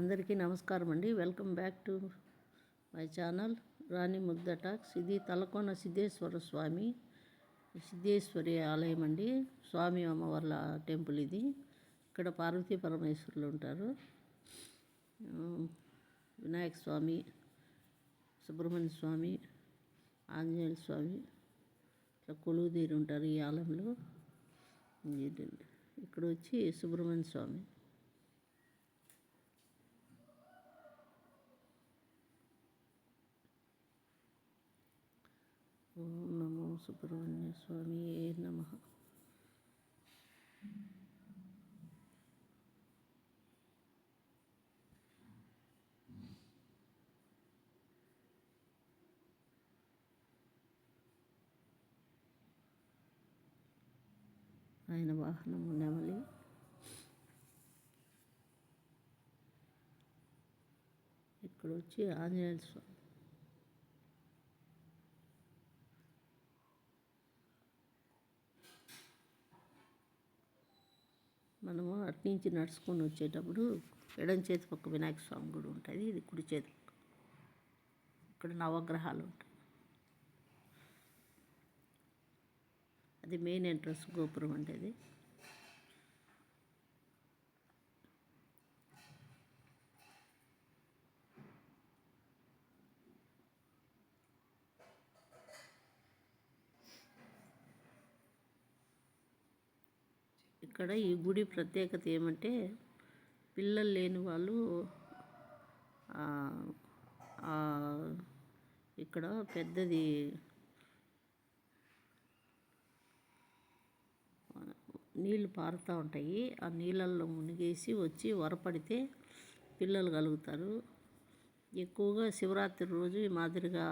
అందరికీ నమస్కారం అండి. Welcome back to my channel Rani Mudda talks. ఇది తలకోన సిద్ధేశ్వర స్వామి సిద్ధేశ్వరి ఆలయం అండి. స్వామి అమ్మవార్ల టెంపుల్ ఇది. ఇక్కడ పార్వతీ పరమేశ్వరులు ఉంటారు. వినాయక స్వామి సుబ్రహ్మణ్య స్వామి ఆంజనేయ స్వామి ఇట్లా కొలువుదీరు ఉంటారు ఈ ఆలయంలో. ఇక్కడ వచ్చి సుబ్రహ్మణ్య స్వామి. ఓం నమో సుబ్రహ్మణ్య స్వామి ఏ నమ. ఆయన వాహనము నెమలి. ఇక్కడ వచ్చి ఆంజనేయ స్వామి మనము అట్నుంచి నడుచుకొని వచ్చేటప్పుడు ఎడం చేతి పక్క వినాయక స్వామి గుడి ఉంటుంది. ఇది కుడి చేతి ఇక్కడ నవగ్రహాలు ఉంటాయి. అది మెయిన్ ఎంట్రన్స్ గోపురం అంటే ఇక్కడ ఈ గుడి ప్రత్యేకత ఏమంటే పిల్లలు లేని వాళ్ళు ఇక్కడ పెద్దది నీళ్ళు పారుతూ ఉంటాయి. ఆ నీళ్ళల్లో మునిగేసి వచ్చి వరపడితే పిల్లలు కలుగుతారు. ఎక్కువగా శివరాత్రి రోజు ఈ మాదిరిగా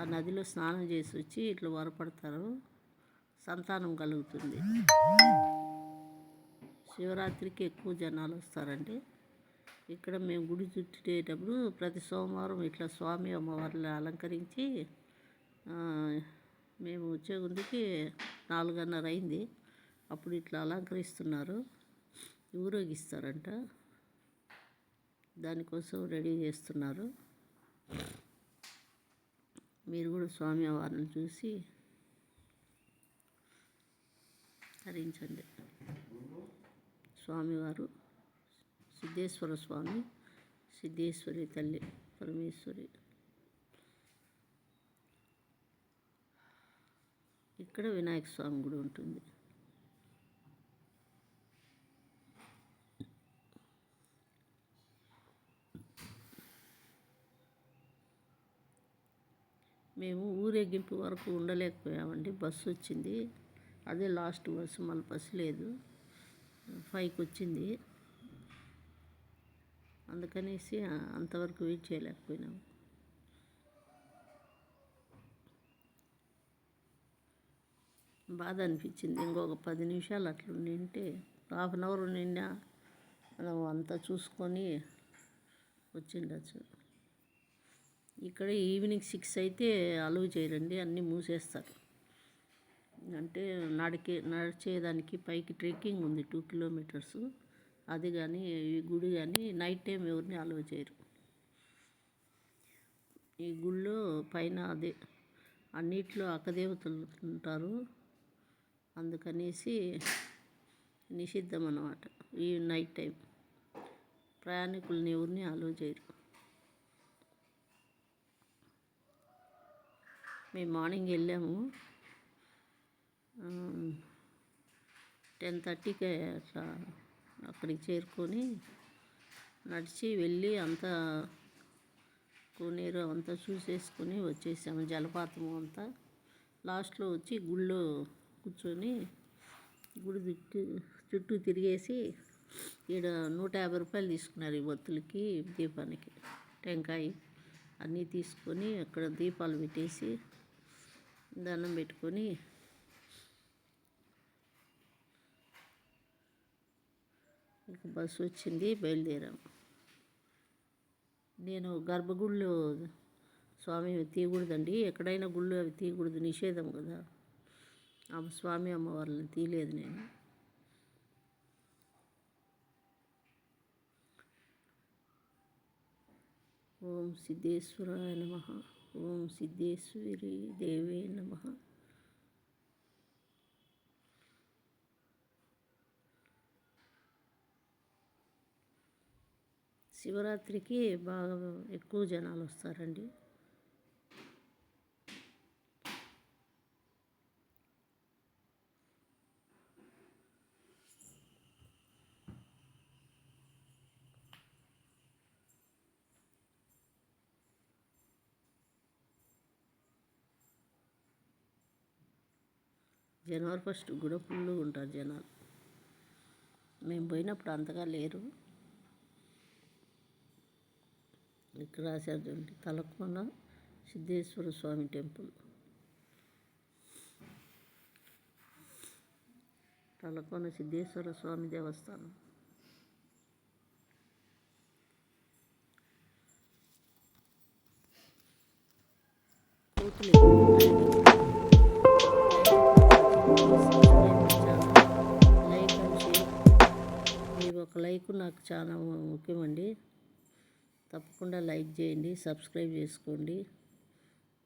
ఆ నదిలో స్నానం చేసి వచ్చి ఇట్లా వరపడతారు సంతానం కలుగుతుంది. శివరాత్రికి ఎక్కువ జనాలు వస్తారండి. ఇక్కడ మేము గుడి చుట్టేటప్పుడు ప్రతి సోమవారం ఇట్లా స్వామి అమ్మవారిని అలంకరించి మేము వచ్చే గుండికి నాలుగున్నర అయింది. అప్పుడు ఇట్లా అలంకరిస్తున్నారు. ఊరేగిస్తారంట. దానికోసం రెడీ చేస్తున్నారు. మీరు కూడా స్వామి వారిని చూసి హరించండి. స్వామివారు సిద్ధేశ్వర స్వామి సిద్ధేశ్వరి తల్లి పరమేశ్వరి. ఇక్కడ వినాయక స్వామి గుడి ఉంటుంది. మేము ఊరేగింపు వరకు ఉండలేకపోయామండి. బస్సు వచ్చింది. అదే లాస్ట్ బస్సు మళ్ళీ బస్సు లేదు. ఫైవ్కి వచ్చింది అందుకనేసి అంతవరకు వెయిట్ చేయలేకపోయినాము. బాధ అనిపించింది ఇంకొక పది నిమిషాలు అట్లా ఉండింటే హాఫ్ అన్ అవర్ నిండా మనం అంతా చూసుకొని వచ్చిండొచ్చు. ఇక్కడ ఈవినింగ్ సిక్స్ అయితే అలవ్ చేయరండి అన్నీ మూసేస్తారు. అంటే నడికే నడిచేదానికి పైకి ట్రెక్కింగ్ ఉంది టూ కిలోమీటర్స్. అది కానీ ఈ గుడి కానీ నైట్ టైం ఎవరిని అలవ్ చేయరు. ఈ గుళ్ళో పైన అదే అన్నిట్లో అక్కదేవతలు ఉంటారు అందుకనేసి నిషిద్ధం అన్నమాట ఈ నైట్ టైం ప్రయాణికులని ఎవరిని అలవ్ చేయరు. మేము మార్నింగ్ వెళ్ళాము. టెన్ థర్టీకి అట్లా అక్కడికి చేరుకొని నడిచి వెళ్ళి అంతా కోనేరు అంతా చూసేసుకొని వచ్చేసాము జలపాతం అంతా. లాస్ట్లో వచ్చి గుళ్ళో కూర్చొని గుడి చుట్టూ చుట్టూ తిరిగేసి ఈడ నూట యాభై రూపాయలు తీసుకున్నారు ఈ ఒత్తులకి దీపానికి. టెంకాయ అన్నీ తీసుకొని అక్కడ దీపాలు పెట్టేసి దండం పెట్టుకొని బస్సు వచ్చింది బయలుదేరాం. నేను గర్భగుళ్ళు స్వామి తీయకూడదండి. ఎక్కడైనా గుళ్ళు అవి తీయకూడదు నిషేధం కదా. ఆ స్వామి అమ్మవారిని తీయలేదు నేను. ఓం సిద్ధేశ్వరాయ నమ. ఓం సిద్ధేశ్వరి దేవే నమ. శివరాత్రికి బాగా ఎక్కువ జనాలు వస్తారండి. జనవరి ఫస్ట్ కూడా ఫుల్ ఉంటారు జనాలు. మేము పోయినప్పుడు అంతగా లేరు. ఇక్కడ రాశారు చూడండి తలకోన సిద్ధేశ్వర స్వామి టెంపుల్. తలకోన సిద్ధేశ్వర స్వామి దేవస్థానం. లైక్ మీ ఒక లైక్ నాకు చాలా ముఖ్యమండి. తప్పకుండా లైక్ చేయండి సబ్స్క్రైబ్ చేసుకోండి.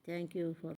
Thank you for